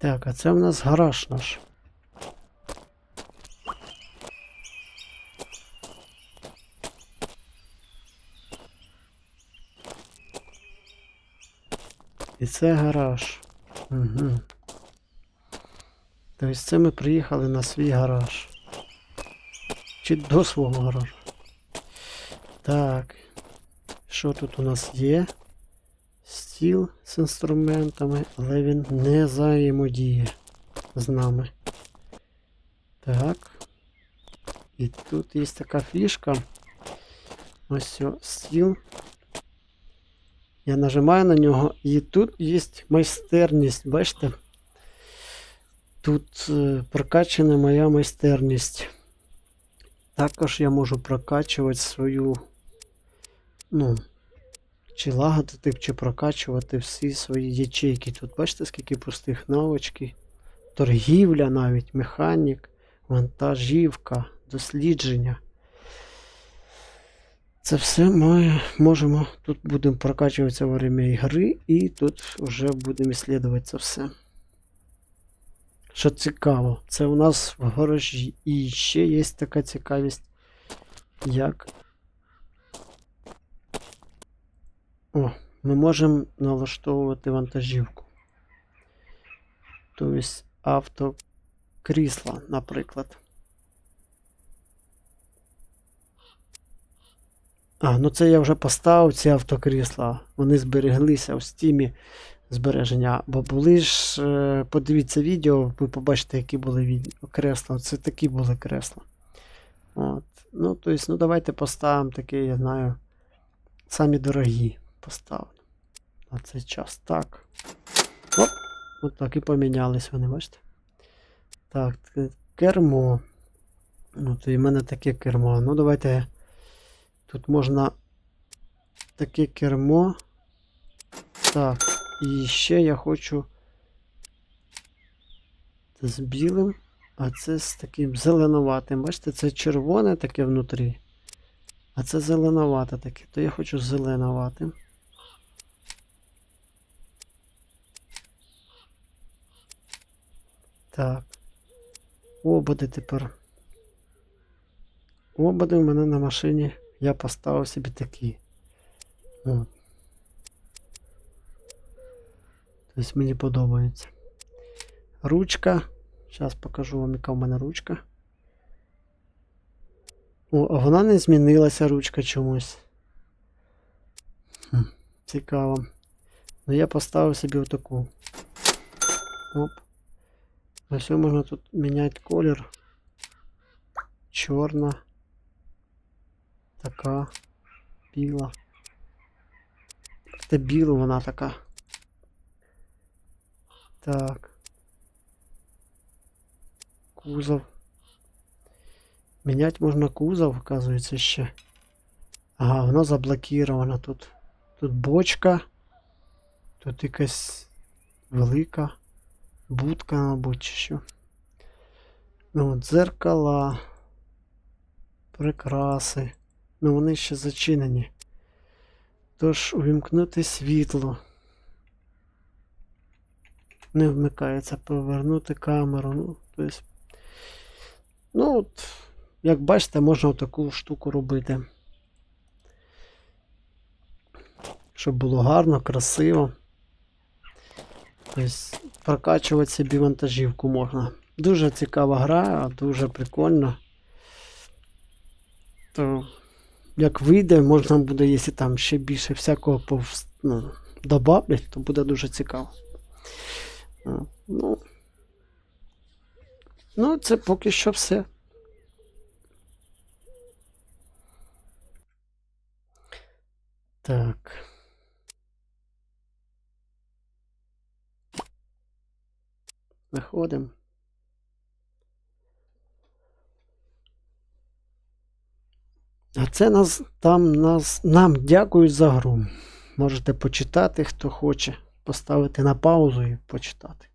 Так, а це в нас гараж наш. І це гараж. Угу. Тобто це ми приїхали на свій гараж. Чи до свого гаражу. Так. Що тут у нас є? Стіл з інструментами, але він не взаємодіє з нами. Так. І тут є така фішка. Ось стіл. Я нажимаю на нього, і тут є майстерність. Бачите? Тут е, прокачана моя майстерність. Також я можу прокачувати свою, ну, чи лагодити, чи прокачувати всі свої ячейки. Тут бачите, скільки пустих навички, торгівля навіть, механік, вантажівка, дослідження. Це все ми можемо. Тут будемо прокачуватися во время ігри, і тут вже будемо іслідувати це все. Що цікаво, це у нас в гаражі. І ще є така цікавість, як. О, ми можемо налаштовувати вантажівку. Тобто автокрісла, наприклад. А, ну це я вже поставив ці автокрісла. Вони збереглися в стімі збереження. Бо були ж, е, подивіться відео, ви побачите, які були кресла. Це такі були кресла. От. Ну, то есть, ну давайте поставимо такі, я знаю, самі дорогі поставлю. На цей час. Так. Оп! От так і помінялись вони, бачите? Так, кермо. От і в мене таке кермо. Ну, давайте. Тут можна таке кермо. Так. І ще я хочу це з білим, а це з таким зеленуватим. Бачите, це червоне таке внутрі, а це зеленувате таке. То я хочу зеленуватим. Так. Ободи тепер. Ободи в мене на машині. Я поставив собі такі. Тобто мені подобається. Ручка. Зараз покажу вам, яка в мене ручка. О, а вона не змінилася ручка чомусь. Цікаво. Ну я поставив собі отаку. Оп. Ось можна тут міняти колір. Чорна. Така. Біла. Це біла вона така. Так. Кузов. Міняти можна кузов, оказується, ще. Ага, воно заблокіровано тут. Тут бочка. Тут якась велика будка, мабуть, чи що. Ну, от, дзеркала. Прикраси. Ну, вони ще зачинені. Тож увімкнути світло. Не вмикається, повернути камеру. Ну, тобто, ну от, як бачите, можна таку штуку робити. Щоб було гарно, красиво. Тобто, прокачувати собі вантажівку можна. Дуже цікава гра, дуже прикольно. То, як вийде, можна буде, якщо там ще більше всякого повс... ну, добавлять, то буде дуже цікаво. Ну, ну, це поки що все. Так. Заходимо. А це нас там нас нам дякують за гру. Можете почитати, хто хоче, поставити на паузу і почитати.